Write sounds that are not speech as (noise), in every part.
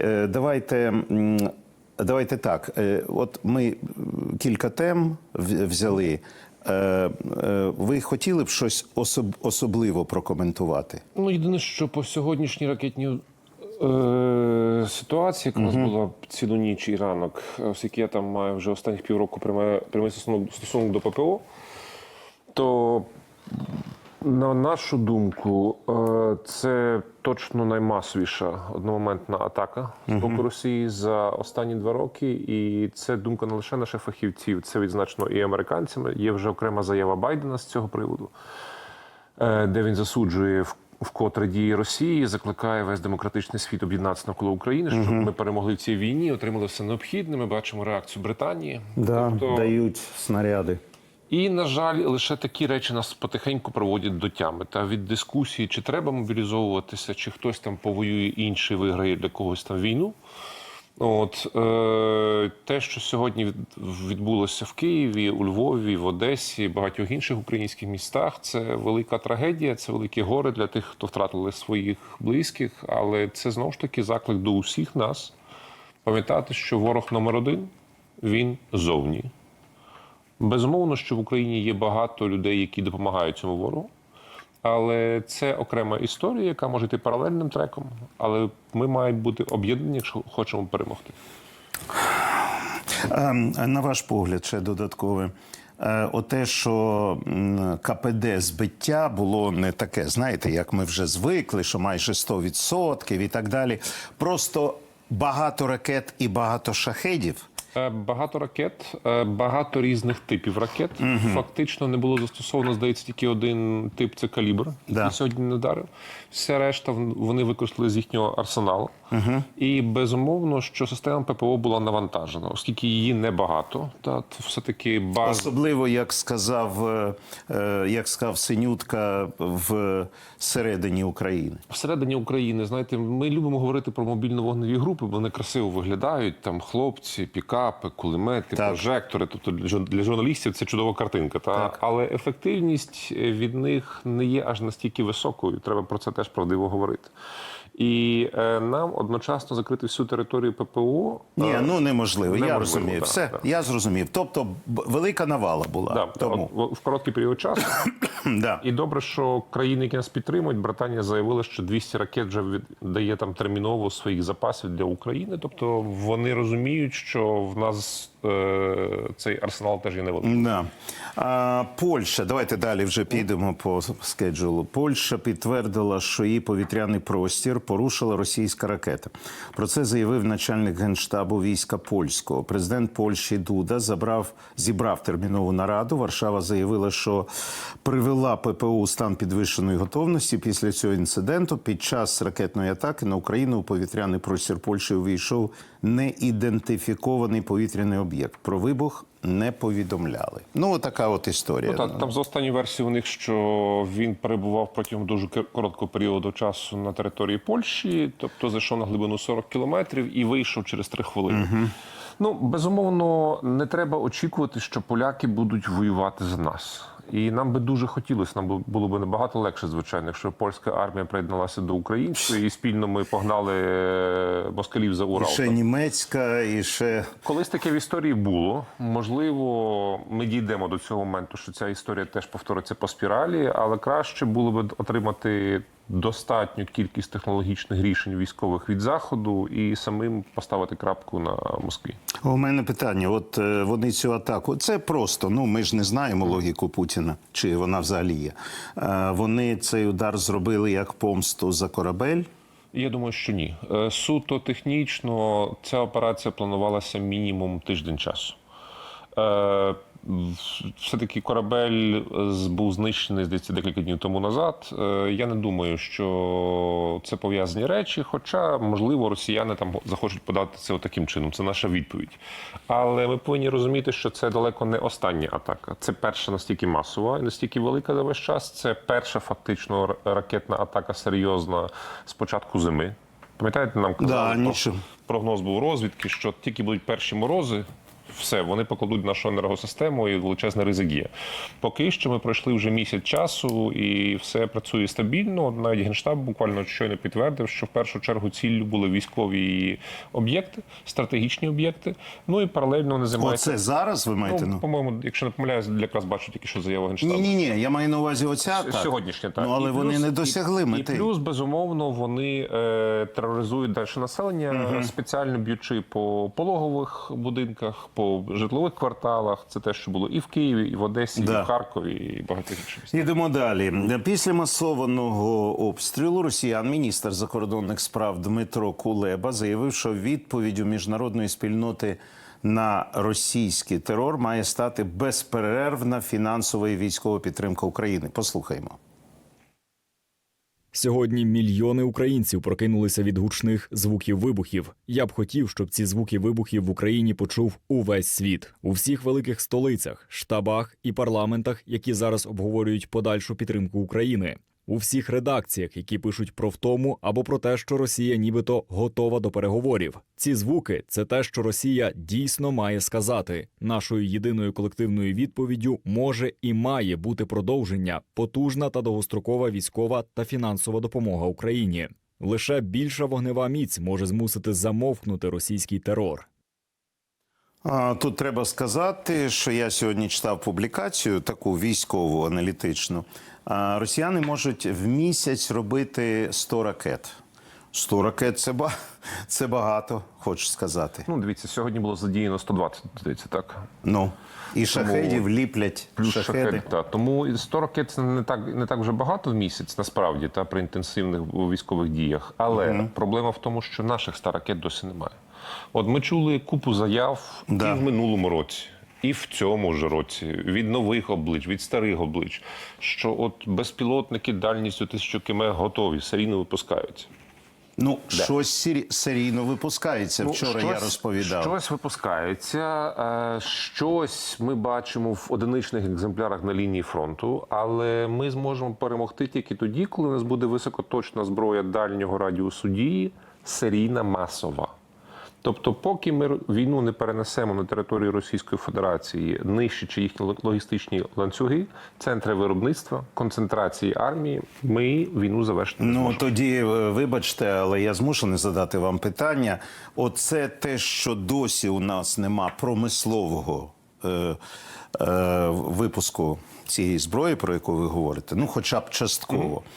Е, Давайте, давайте так. Е, От ми кілька тем взяли. Е, е, Ви хотіли б щось особ- особливо прокоментувати? Ну, єдине, що по сьогоднішній ракетній е, ситуації, яка у нас була цілу ніч і ранок, оскільки я там маю вже останніх півроку прямий, прямий стосунок, стосунок до ППО, то на нашу думку, е, це точно наймасовіша одномоментна атака з боку Росії за останні два роки. І це думка не лише наших фахівців, це відзначено і американцями. Є вже окрема заява Байдена з цього приводу, е, де він засуджує вкотре дії Росії, закликає весь демократичний світ об'єднатися навколо України, щоб ми перемогли в цій війні, отримали все необхідне. Ми бачимо реакцію Британії. Тобто- Дають снаряди. І, на жаль, лише такі речі нас потихеньку приводять до тями. Та від дискусії, чи треба мобілізовуватися, чи хтось там повоює інший, виграє для когось там війну. От е, те, що сьогодні відбулося в Києві, у Львові, в Одесі, багатьох інших українських містах, це велика трагедія, це велике горе для тих, хто втратили своїх близьких. Але це знову ж таки заклик до усіх нас пам'ятати, що ворог номер один він зовні. Безумовно, що в Україні є багато людей, які допомагають цьому ворогу. Але це окрема історія, яка може йти паралельним треком. Але ми маємо бути об'єднані, якщо хочемо перемогти. Е, На ваш погляд, ще додаткове. Е, Оте, що КПД збиття було не таке, знаєте, як ми вже звикли, що майже 100% і так далі. Просто багато ракет і багато шахедів. Е, Багато ракет, е, багато різних типів ракет. Фактично не було застосовано, здається, тільки один тип це калібр, Да. сьогодні не вдарив. Вся решта вони використали з їхнього арсеналу. І безумовно, що система ППО була навантажена, оскільки її небагато. Та все-таки база. Особливо, як сказав, е, е, як сказав Синютка в середині України. Всередині України, знаєте, ми любимо говорити про мобільно-вогневі групи, бо вони красиво виглядають. Там хлопці, пікапи, кулемети, Так. прожектори. Тобто для журналістів це чудова картинка. Та? Так. Але ефективність від них не є аж настільки високою. Треба про це теж правдиво говорити. І е, нам одночасно закрити всю територію ППО. Ні, е, ну неможливо. я розумію. так, Все, так. я зрозумів. Тобто велика навала була. да, Тому от в короткий період часу. (coughs) да. І добре, що країни, які нас підтримують, Британія заявила, що 200 ракет вже віддає там терміново своїх запасів для України. Тобто вони розуміють, що в нас цей арсенал теж є невеликий. Да. А, Польща, давайте далі вже підемо по скеджулу. Польща підтвердила, що її повітряний простір порушила російська ракета. Про це заявив начальник генштабу війська польського. Президент Польщі Дуда забрав зібрав термінову нараду. Варшава заявила, що привела ППО у стан підвищеної готовності після цього інциденту. Під час ракетної атаки на Україну у повітряний простір Польщі увійшов неідентифікований повітряний об'єкт. Про вибух не повідомляли. Ну, така от історія. Ну, так, там за останні версії у них, що він перебував протягом дуже короткого періоду часу на території Польщі, тобто зайшов на глибину 40 кілометрів і вийшов через 3 хвилини. Ну, безумовно, не треба очікувати, що поляки будуть воювати за нас. І нам би дуже хотілося, нам було б набагато легше, звичайно, якщо польська армія приєдналася до української і спільно ми погнали е, москалів за І ще німецька, і ще Колись таке в історії було. Можливо, ми дійдемо до цього моменту, що ця історія теж повториться по спіралі, але краще було б отримати достатню кількість технологічних рішень військових від заходу і самим поставити крапку на Москві. у мене питання: от е, вони цю атаку, це просто. Ну ми ж не знаємо логіку Путіна, чи вона взагалі є. Е, Вони цей удар зробили як помсту за корабель. Я думаю, що ні. Е, Суто технічно ця операція планувалася мінімум тиждень часу. Е, Все-таки корабель був знищений, здається, декілька днів тому назад. Е, Я не думаю, що це пов'язані речі, хоча, можливо, росіяни там захочуть подати це таким чином. Це наша відповідь. Але ми повинні розуміти, що це далеко не остання атака. Це перша настільки масова і настільки велика за весь час. Це перша фактично ракетна атака серйозна з початку зими. Пам'ятаєте, нам казали Да, про- прогноз був розвідки, що тільки будуть перші морози, все, вони покладуть нашу енергосистему і величезний ризик є. Поки що ми пройшли вже місяць часу, і все працює стабільно. Навіть генштаб буквально щойно підтвердив, що в першу чергу ціллю були військові об'єкти, стратегічні об'єкти. Ну і паралельно вони займаються. Оце зараз ви маєте? Ну, по-моєму, якщо не помиляюсь, якраз бачу тільки що заяву генштабу. ні, ні, ні. Я маю на увазі оця так. Сьогоднішня так Ну але І вони плюс- не і- досягли мети. І плюс, безумовно, вони е, тероризують далі населення, спеціально б'ючи по пологових будинках, по житлових кварталах. Це те, що було і в Києві, і в Одесі, Да. і в Харкові, і багатьох інших містах. Йдемо далі. Після масованого обстрілу росіян міністр закордонних справ Дмитро Кулеба заявив, що відповіддю міжнародної спільноти на російський терор має стати безперервна фінансова і військова підтримка України. Послухаймо. Сьогодні мільйони українців прокинулися від гучних звуків вибухів. Я б хотів, щоб ці звуки вибухів в Україні почув увесь світ у всіх великих столицях, штабах і парламентах, які зараз обговорюють подальшу підтримку України. У всіх редакціях, які пишуть про втому або про те, що Росія нібито готова до переговорів. Ці звуки це те, що Росія дійсно має сказати. Нашою єдиною колективною відповіддю може і має бути продовження, потужна та довгострокова військова та фінансова допомога Україні. Лише більша вогнева міць може змусити замовкнути російський терор. Тут треба сказати, що я сьогодні читав публікацію, таку військову аналітичну. Росіяни можуть в місяць робити 100 ракет. 100 ракет це, ба- (laughs) це багато, хочу сказати. Ну, дивіться, сьогодні було задіяно 120, здається, так. Ну, і шахедів ліплять Плюс шахеди. шахет, та. Тому і 100 ракет це не так, не так вже багато в місяць, насправді, та при інтенсивних військових діях. Але проблема в тому, що наших 100 ракет досі немає. От ми чули купу заяв Да. і в минулому році. І в цьому ж році від нових облич, від старих облич, що от безпілотники дальністю тисячу км готові, серійно випускаються. Ну, щось сері- серійно випускається. Вчора я розповідав. Ну, Щось випускається, е, щось ми бачимо в одиничних екземплярах на лінії фронту, але ми зможемо перемогти тільки тоді, коли у нас буде високоточна зброя дальнього радіусу дії, серійна масова. Тобто, поки ми війну не перенесемо на територію Російської Федерації, нищачи їхні логістичні ланцюги, центри виробництва, концентрації армії, ми війну завершити не Ну зможемо. тоді е, вибачте, але я змушений задати вам питання. Оце те, що досі у нас нема промислового е, е, випуску цієї зброї, про яку ви говорите, ну хоча б частково. Е,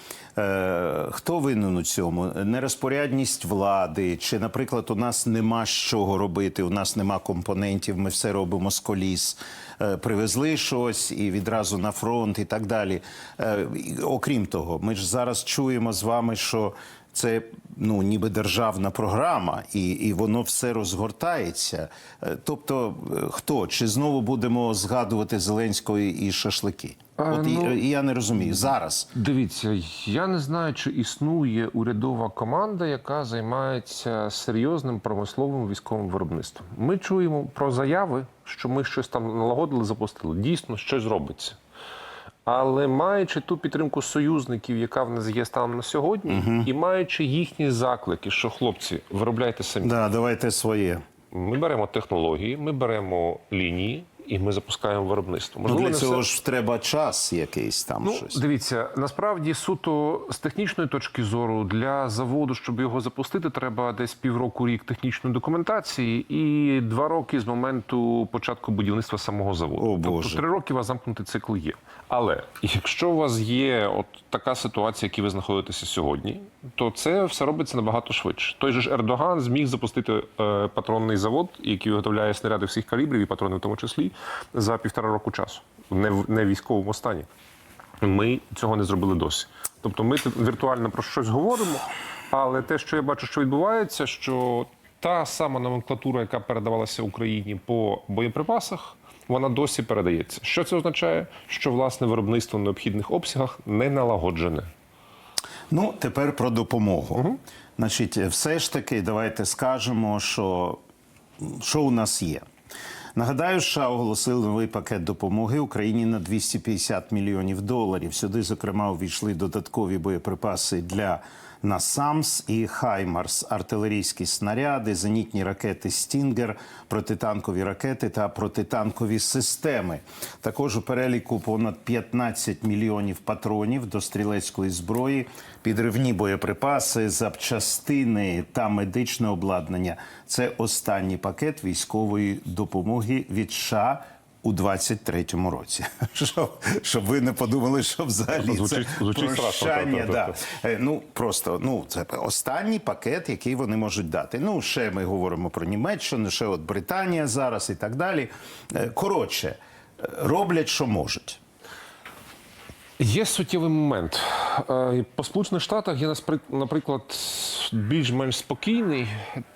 Хто винен у цьому? Нерозпорядність влади, чи, наприклад, у нас нема з чого робити, у нас нема компонентів, ми все робимо з коліс. Е, Привезли щось і відразу на фронт і так далі. Е, Окрім того, ми ж зараз чуємо з вами, що це ну ніби державна програма, і, і воно все розгортається. Е, Тобто, е, хто чи знову будемо згадувати Зеленського і шашлики? От ну- і я не розумію зараз. Дивіться, я не знаю, чи існує урядова команда, яка займається серйозним промисловим військовим виробництвом. Ми чуємо про заяви, що ми щось там налагодили, запустили. Дійсно, щось робиться. Але маючи ту підтримку союзників, яка в нас є станом на сьогодні, і маючи їхні заклики, що хлопці, виробляйте самі. Да, давайте своє. Ми беремо технології, ми беремо лінії і ми запускаємо виробництво. Ну, для цього все- ж треба час якийсь там Ну, щось. дивіться, насправді суто з технічної точки зору для заводу, щоб його запустити, треба десь півроку рік технічної документації і два роки з моменту початку будівництва самого заводу. О, тобто Боже. три роки у вас замкнутий цикл є. Але якщо у вас є от така ситуація, в якій ви знаходитеся сьогодні, то це все робиться набагато швидше. Той же ж Ердоган зміг запустити е, патронний завод, який виготовляє снаряди всіх калібрів і патрони в тому числі, за півтора року часу, не в не військовому стані. Ми цього не зробили досі. Тобто ми віртуально про щось говоримо, але те, що я бачу, що відбувається, що та сама номенклатура, яка передавалася Україні по боєприпасах, вона досі передається. Що це означає? Що власне виробництво в необхідних обсягах не налагоджене. Ну, тепер про допомогу. Значить, все ж таки, давайте скажемо, що, що у нас є. Нагадаю, США оголосили новий пакет допомоги Україні на 250 мільйонів доларів. Сюди, зокрема, увійшли додаткові боєприпаси для на САМС і Хаймарс, артилерійські снаряди, зенітні ракети Стінгер, протитанкові ракети та протитанкові системи. Також у переліку понад 15 мільйонів патронів до стрілецької зброї, підривні боєприпаси, запчастини та медичне обладнання. Це останній пакет військової допомоги від США у 23-му році. (laughs) Щоб, щоб ви не подумали, що взагалі Звучить- це звучить страшно, прощання. так, да. Е, Ну просто ну це останній пакет, який вони можуть дати. Ну ще ми говоримо про Німеччину, ще от Британія зараз і так далі. Е, Коротше, е, роблять, що можуть. Є суттєвий момент. Е, По Сполучених Штатах є наспри- наприклад більш-менш спокійний.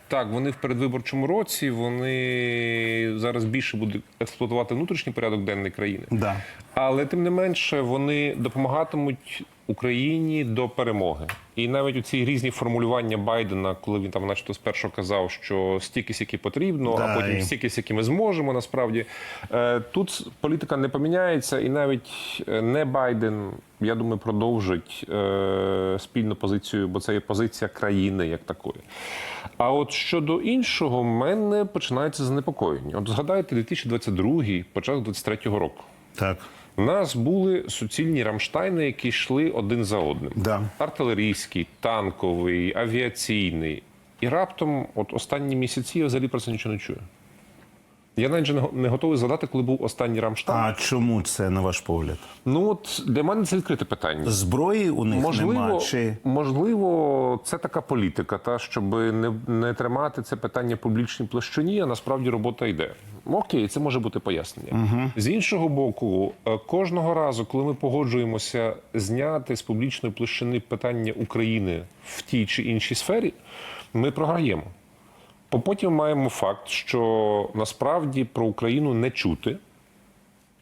Так, вони в передвиборчому році вони зараз більше будуть експлуатувати внутрішній порядок денний країни. Да. Але тим не менше вони допомагатимуть Україні до перемоги. І навіть у ці різні формулювання Байдена, коли він там, начебто, спершу казав, що стільки скільки потрібно, Да, а потім і- стільки скільки ми зможемо. Насправді Е, тут політика не поміняється, і навіть е, не Байден, я думаю, продовжить е, спільну позицію, бо це є позиція країни як такої. А от щодо іншого, в мене починається занепокоєння. От згадайте 2022, початок 23-го року. Так. У нас були суцільні рамштайни, які йшли один за одним. Да. Артилерійський, танковий, авіаційний. І раптом, от останні місяці, я взагалі про це нічого не чую. Я навіть не не готовий згадати, коли був останній рамштайн. А чому це на ваш погляд? Ну от для мене це відкрите питання. Зброї у них Можливо, нема чи можливо, це така політика, та щоб не, не тримати це питання в публічній площині, а насправді робота йде. Окей, це може бути пояснення. З іншого боку, е, кожного разу, коли ми погоджуємося зняти з публічної площини питання України в тій чи іншій сфері, ми програємо. Бо потім маємо факт, що насправді про Україну не чути.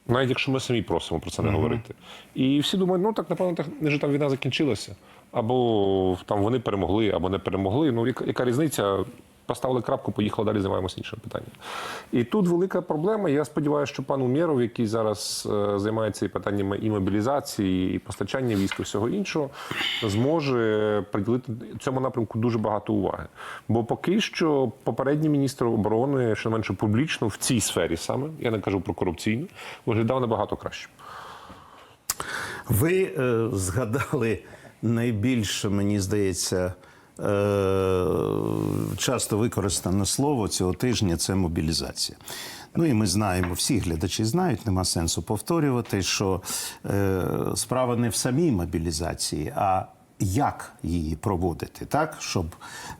Навіть якщо ми самі просимо про це не говорити. І всі думають, ну так напевно, так не ж там війна закінчилася. Або там вони перемогли, або не перемогли. Ну, яка, яка різниця? Поставили крапку, поїхали далі, займаємося іншим питанням. І тут велика проблема. Я сподіваюся, що пан Умєров, який зараз е, займається питаннями і мобілізації, і постачання військ, і всього іншого, зможе приділити цьому напрямку дуже багато уваги. Бо поки що попередній міністр оборони, що менше публічно в цій сфері саме, я не кажу про корупційну, виглядав набагато краще. Ви е, згадали найбільше, мені здається, часто використане слово цього тижня це мобілізація. Ну і ми знаємо, всі глядачі знають, нема сенсу повторювати, що е, справа не в самій мобілізації, а як її проводити, так щоб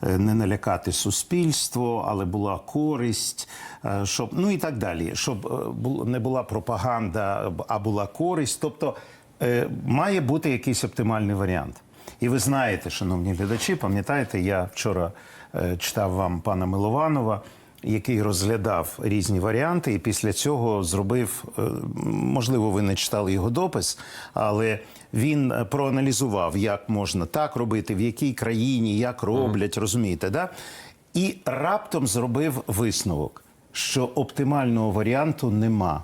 е, не налякати суспільство, але була користь, е, щоб ну і так далі, щоб е, не була пропаганда, а була користь. Тобто е, має бути якийсь оптимальний варіант. І ви знаєте, шановні глядачі, пам'ятаєте, я вчора е, читав вам пана Милованова, який розглядав різні варіанти, і після цього зробив, е, можливо, ви не читали його допис, але він е, проаналізував, як можна так робити, в якій країні, як роблять, розумієте, да? І раптом зробив висновок, що оптимального варіанту нема.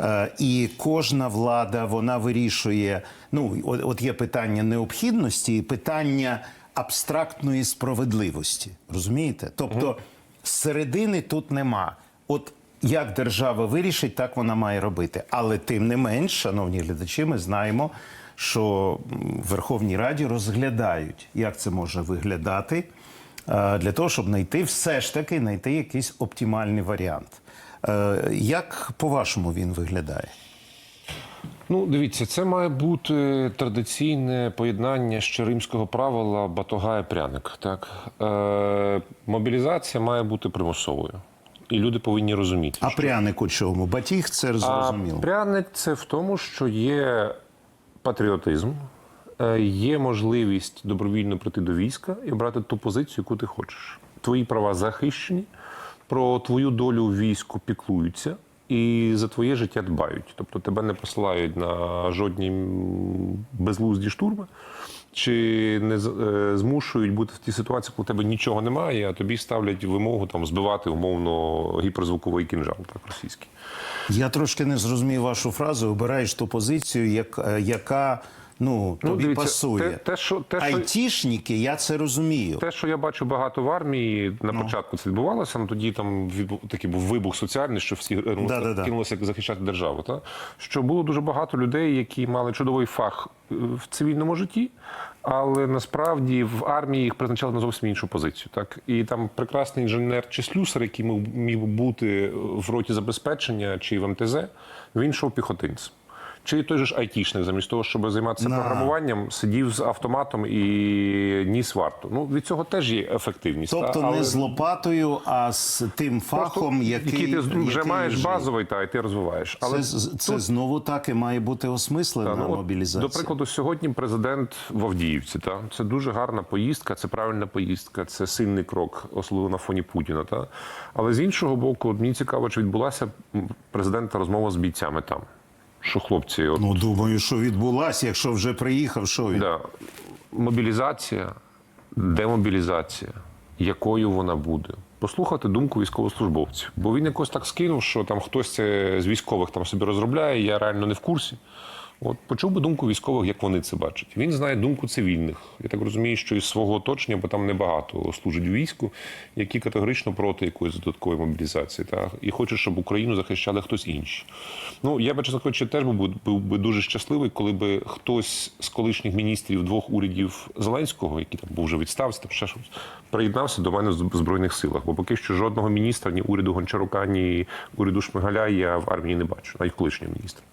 Е, І кожна влада вона вирішує. Ну, от, от є питання необхідності і питання абстрактної справедливості. Розумієте? Тобто середини тут нема. От як держава вирішить, так вона має робити. Але тим не менш, шановні глядачі, ми знаємо, що в Верховній Раді розглядають, як це може виглядати, е, для того, щоб знайти все ж таки знайти якийсь оптимальний варіант. Е, Як по-вашому він виглядає? Ну, дивіться, це має бути традиційне поєднання ще римського правила батога і пряник. Так? Е, мобілізація має бути примусовою. І люди повинні розуміти. А що- пряник у чому? Батіг це зрозуміло. А пряник це в тому, що є патріотизм, е, є можливість добровільно прийти до війська і обрати ту позицію, яку ти хочеш. Твої права захищені, про твою долю в війську піклуються. І за твоє життя дбають. Тобто тебе не посилають на жодні безглузді штурми, чи не е, змушують бути в тій ситуації, коли у тебе нічого немає, а тобі ставлять вимогу там збивати умовно гіперзвуковий кінжал, так російський. Я трошки не зрозумів вашу фразу. Обираєш ту позицію, е, яка Ну, тобі дивіться, пасує. те- те, що- те, що- Айтішники, я це розумію. Те, що я бачу багато в армії, Ну. на початку це відбувалося, ну тоді там такий був вибух соціальний, що всі е, ну, Да-да-да. кинулися захищати державу. Та? Що було дуже багато людей, які мали чудовий фах е, в цивільному житті, але насправді в армії їх призначали на зовсім іншу позицію. Так? І там прекрасний інженер чи слюсар, який міг, міг бути в роті забезпечення чи в МТЗ, він йшов піхотинцем. Чи той же ж айтішник, замість того, щоб займатися На. програмуванням, сидів з автоматом і ніс варту. Ну від цього теж є ефективність. Тобто та, не з лопатою, а з тим фахом, який, який ти вже який маєш лежить. базовий, та і ти розвиваєш. Але Це, з- це знову так і має бути осмислена ну, мобілізація. До прикладу, сьогодні президент в Авдіївці. Та це дуже гарна поїздка, це правильна поїздка, це сильний крок, особливо на фоні Путіна. Та але з іншого боку, мені цікаво, чи відбулася президента розмова з бійцями там. Що хлопці, от, Ну, думаю, що відбулася, якщо вже приїхав, що він? да, мобілізація, демобілізація, якою вона буде? Послухати думку військовослужбовців. Бо він якось так скинув, що там хтось це з військових там собі розробляє, я реально не в курсі. От почув би думку військових, як вони це бачать. Він знає думку цивільних. Я так розумію, що із свого оточення, бо там небагато служить війську, які категорично проти якоїсь додаткової мобілізації, та і хочуть, щоб Україну захищали хтось інший. Ну я би чесно кажучи, теж був, був би дуже щасливий, коли би хтось з колишніх міністрів двох урядів Зеленського, який там був вже відставці, там ще щось, приєднався до мене в збройних силах. Бо поки що жодного міністра, ні уряду Гончарука, ні уряду Шмигаля я в армії не бачу, навіть колишнього міністра.